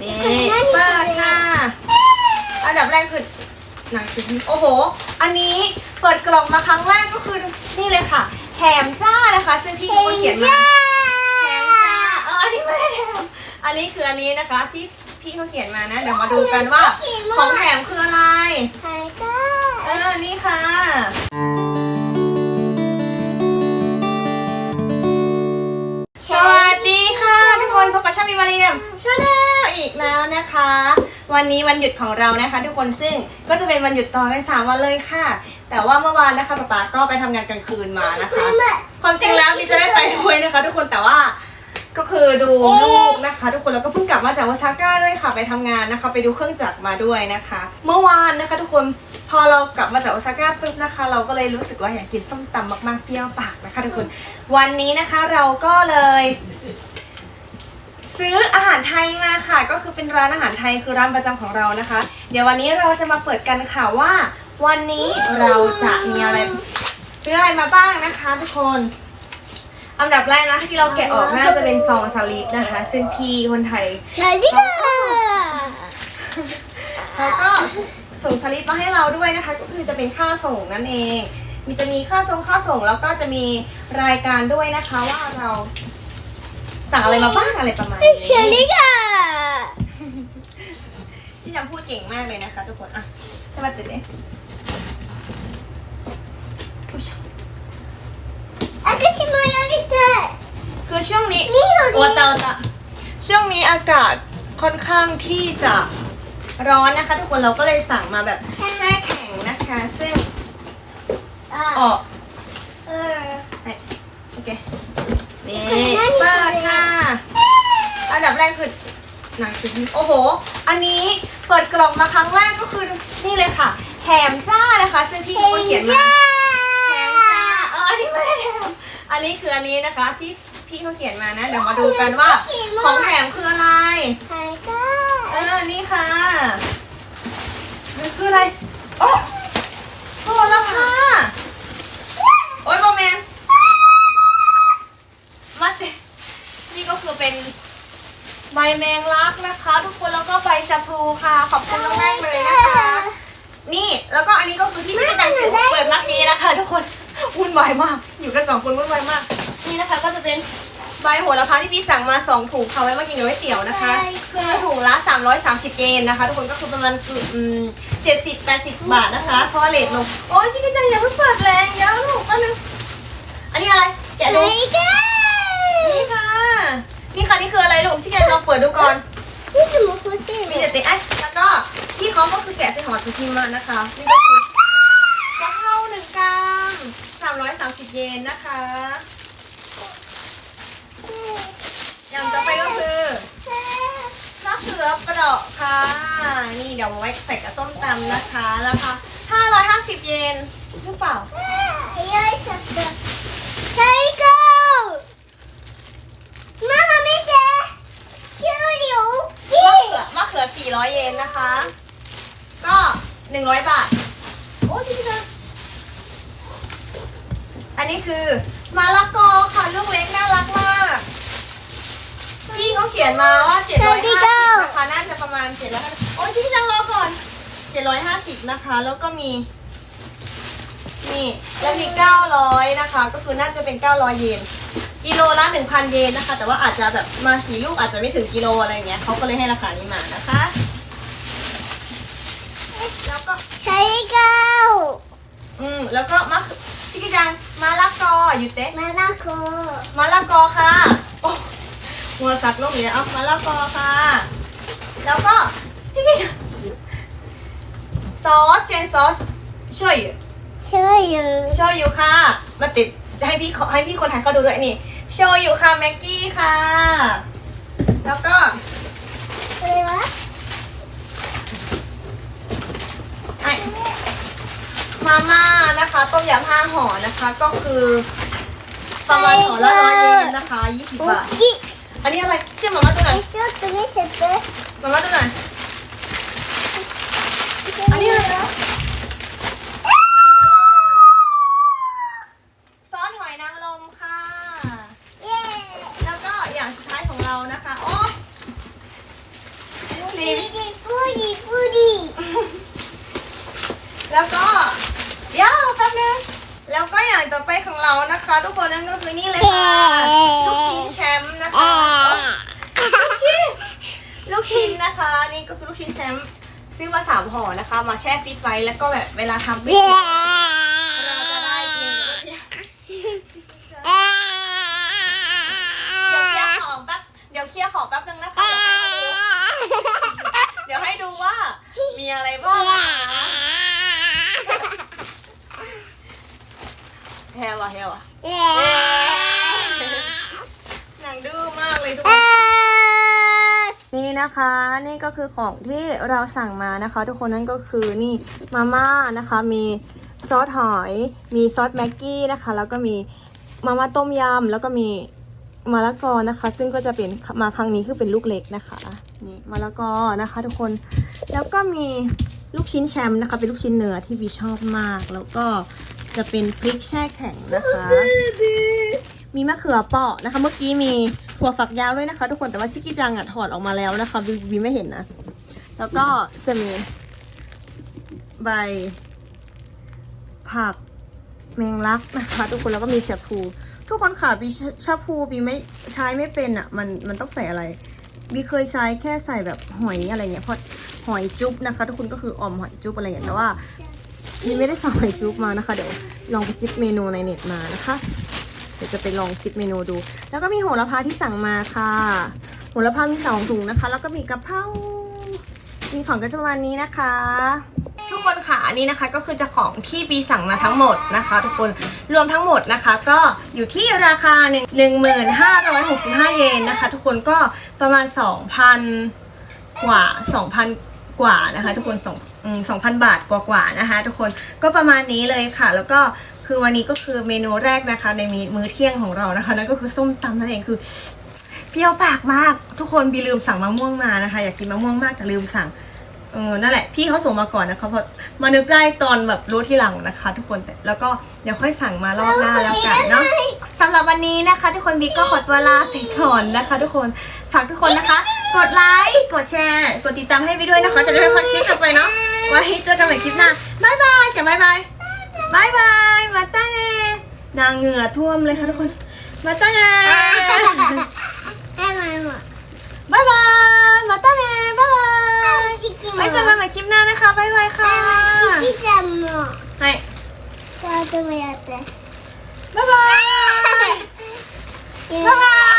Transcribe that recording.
นี่เปิดค่ะ อันดับแรกคือหนังสือพิมพ์โอ้โห อันนี้เปิดกล่องมาครั้งแรกก็คือนี่เลยค่ะแถมจ้านะคะ ซึ่งพี่เขาเขียนมาแถมจ้าเอออันนี้ไม่ได้แถมอันนี้คืออันนี้นะคะที่พี่เขาเขียนมานะเดี๋ยวมาดูกันว่าของแถมคืออะไรไข่จ้าเออนี่ค่ะ วันนี้วันหยุดของเรานะคะ ทุกคนซึ่งก็จะเป็นวันหยุดต่อกันสามวันเลยค่ะ แต่ว่าเมื่อวานนะคะป๊าป๊าก็ไปทำงานกลางคืนมานะคะ ความจริงแล้วที่จะได้ไปด้วยนะคะ ทุกคนแต่ว่าก็คือดูลูกนะคะ ทุกคนแล้วก็เพิ่งกลับมาจากวาซาก้าด้วยค่ะไปทำงานนะคะ ไปดูเครื่องจักรมาด้วยนะคะ เมื่อวานนะคะ ทุกคนพอเรากลับมาจากวาซาก้าปุ๊บนะคะ เราก็เลยรู้สึกว่าอยากกินส้มตำมากๆเปรี้ยวปากนะคะ ทุกคน วันนี้นะคะเราก็เลย ซื้ออาหารไทยมาค่ะ ก็คือเป็นร้านอาหารไทยคือร้านประจำของเรานะคะ เดี๋ยววันนี้เราจะมาเปิดกันค่ะว่า วันนี้เราจะมีอะไรซื้ออะไรมาบ้างนะคะ ทุกคนอันดับแรกนะที่เราแกะออกน่าจะเป็นซองสลิปนะคะซึ่งพี่คนไทยไข่จ้าเขาก็ส่งสลิปมาให้เราด้วยนะคะ ก็คือจะเป็นค่าส่งนั่นเอง มีจะมีค่าส่งค่าส่งแล้วก็จะมีรายการด้วยนะคะว่าเราั่งอะไรมาบ้างอะไรประมาณนี้เขียนนี่ค่ะชิจังพูดเก่งมากเลยนะคะทุกคน อะจะมาติดเนี่ยคือช่วงนี้นี่เราดิตาตาช่วงนี้อากาศค่อนข้างที่จะร้อนนะคะ ทุกคนเราก็เลยสั่งมาแบบแช่แข็งนะคะ ซึ่งอ๋อกโอเค นี่เปิดค่ะอันดับแรกคือหนังสือพิมพ์โอ้โห อันนี้เปิดกล่องมาครั้งแรกก็คือนี่เลยค่ะแถมจ้านะคะซึ่งพี่เขาเขียนมาแถมจ้าเอออันนี้ไม่ได้แถมอันนี้คืออันนี้นะคะที่พี่เขาเขียนมานะ เดี๋ยวมาดูกันว่าของแถมคืออะไรไข่จ้าเออนี่ค่ะมันคืออะไรโอ้โหราคา เป็นใบแมงลักนะคะ ทุกคนแล้วก็ใบชะพลูค่ะ ขอบคุณมากๆเลยนะคะ นี่แล้วก็อันนี้ก็คือที่พี่จังเปิดเมื่อกี้นะคะ ทุกคนวุ่นวายมาก อยู่กันสองคนวุ่นวายมาก นี่นะคะก็จะเป็นใบโหระพาที่พี่สั่งมาสองถุงค่ะไว้มากินกับก๋วยเตี๋ยวนะคะคือถุงละ330 เยนนะคะ ทุกคนก็คือประมาณอืมเจ็ดสิบแปดสิบบาทนะคะเพราะว่าเลทลงโอ้ยชิคกี้จังอย่าเพิ่งเปิดแรงเยอะลูกแป๊บนึงอันนี้อะไรแกะไข่ดูจ้านี่ค่ะ นี่ค่ะนี่คืออะไรลูกชิคกี้ลองเปิดดูก่อนที่สมุนไพรสิมีแต่ติ๊กไอ้แล้วก็ที่เขาก็คือแกะใส่ห่อสุกี้มานะคะนี่ก็คือกะเพราหนึ่งกรัมสามร้อยสามสิบเยนนะคะอย่างต่อไปก็คือมะเขือเปราะค่ะ นี่เดี๋ยวเอาไว้ใส่กับส้มตำนะคะราคาห้าร้อยห้าสิบเยนหรือเปล่าよい ร้อยเยนนะคะ ก็หนึ่งร้อยบาท โอ้จริงจังอันนี้คือมะละกอค่ะลูกเล็กน่ารักมากพี่เขาเขียนมาว่าเจ็ดร้อยห้าสิบนะคะน่าจะประมาณเจ็ดร้อยโอ้ยพี่จังรอก่อนเจ็ดร้อยห้าสิบนะคะ แล้วก็มีนี่แล้วมีเก้าร้อยนะคะ ก็คือน่าจะเป็นเก้าร้อยเยนกิโลละหนึ่งพันเยนนะคะ แต่ว่าอาจจะแบบมาสี่ลูกอาจจะไม่ถึงกิโลอะไรเงี้ยเขาก็เลยให้ราคานี้มานะคะ ล้วก็ใช้เกาอืมแล้วก็มะพี่กิจังมะละกออยู่เต๊ะมะละกอมะละกอค่ะโอ้หัวสักลงเดี๋ยเอามะละกอค่ะ แล้วก็พี่กิจังซอสเชนซอสช่วยช่วยอยู่ช่วยอยู่ค่ะ มาติดให้พี่ให้พี่คนไทยเขาดูด้วยนี่โชว์อยู่ค่ะแม็กกี้ค่ะ แล้วก็ ต้มยำห้าห่อนะคะ ก็คือประมาณห่อละร้อยเยนนะคะยี่สิบบาทอันนี้อะไรเชื่อมามาตัวไหนอยちょっと見せてมาม่าตัวไหนอันนี้อะไรซอสหอยนางรมค่ะแล้วก็อย่างสุดท้ายของเรานะคะโอ้イプリプリプリแล้วก็ เดี๋ยวแป๊บนึงแล้วก็อย่างต่อไปของเรานะคะ ทุกคนนั่นก็คือนี่เลยค่ะลูกชิ้นแชมป์นะคะลูกชิ้นลูกชิ้นนะคะ นี่ก็คือลูกชิ้นแชมป์ซื้อมาสามห่อนะคะ มาแช่ฟิตไว้แล้วก็แบบเวลาทำปิ้งเราจะได้กินเดี๋ยวเคลียร์ของแป๊บเดี๋ยวเคลียร์ของแป๊บนึงนะคะ เดี๋ยวให้ดูว่ามีอะไรบ้างนะคะ แฮวอะแฮวอะหนังดื้อมากเลยทุกคน นี่นะคะนี่ก็คือของที่เราสั่งมานะคะ ทุกคนนั่นก็คือนี่มาม่านะคะมีซอสหอย มีซอสแม็กกี้นะคะ แล้วก็มีมาม่าต้มยำแล้วก็มีมะละกอนะคะ ซึ่งก็จะเป็นมาครั้งนี้คือเป็นลูกเล็กนะคะนี่มะละกอนะคะ ทุกคนแล้วก็มีลูกชิ้นแชมป์นะคะ เป็นลูกชิ้นเนื้อที่วีชอบมาก แล้วก็ จะเป็นพริกแช่แข็งนะคะ มีมะเขือเปราะนะคะ เมื่อกี้มีถั่วฝักยาวด้วยนะคะ ทุกคนแต่ว่าชิคกี้จังอะถอดออกมาแล้วนะคะวีวีไม่เห็นนะ แล้วก็จะมีใบ ผักแมงลักนะคะ ทุกคนแล้วก็มีเสียพูทุกคนค่ะบีชชาพูบีไม่ใช้ไม่เป็นอะมันมันต้องใส่อะไรบีเคยใช้แค่ใส่แบบหอยอะไรเงี้ยเพราะหอยจุ๊บนะคะ ทุกคนก็คือออมหอยจุ๊บอะไรอย่างเงี้ยแต่ว่า บีไม่ได้สั่งหอยจุ๊บมานะคะ เดี๋ยวลองไปคิดเมนูในเน็ตมานะคะ เดี๋ยวจะไปลองคิดเมนูดู แล้วก็มีโหระพาที่สั่งมาค่ะ โหระพามีสองถุงนะคะ แล้วก็มีกะเพรา มีของก็จะประมาณนี้นะคะ ทุกคนค่ะอันนี้นะคะก็คือจะของที่บีสั่งมาทั้งหมดนะคะ ทุกคนรวมทั้งหมดนะคะ ก็อยู่ที่ราคา1 1565 เยนนะคะ ทุกคนก็ประมาณ 2,000 กว่า 2,000 กว่านะคะ ทุกคน2 2,000บาทกว่าๆนะคะ ทุกคนก็ประมาณนี้เลยค่ะ แล้วก็คือวันนี้ก็คือเมนูแรกนะคะ ในมื้อเที่ยงของเรานะคะนั่นก็คือส้มตำนั่นเองคือเปรี้ยวปากมาก ทุกคนบีลืมสั่งมะม่วงมานะคะ อยากกินมะม่วงมากแต่ลืมสั่งเออนั่นแหละพี่เขาส่งมาก่อนนะคะเพราะมานึกได้ตอนแบบรู้ที่หลังนะคะ ทุกคนแต่แล้วก็เดี๋ยวค่อยสั่งมารอบหน้าแล้วกันเนาะ สำหรับวันนี้นะคะ ทุกคนบีก็ขอตัวลาไปก่อนนะคะ ทุกคนฝากทุกคนนะคะ กดไลค์กดแชร์กดติดตามให้บีด้วยนะคะ จะได้ไม่พลาดคลิปต่อไปเนาะไว้เจอกันใหม่คลิปหน้าบายบายจ้ะบายบายบายบายมาตาเนนางเหงื่อท่วมเลยค่ะทุกคนมาตาเน บายบาย มาต้าเน่บายบาย ไว้เจอกันใหม่คลิปหน้านะคะ บ๊ายบายค่ะ ちちゃんも。 ใ 이 상.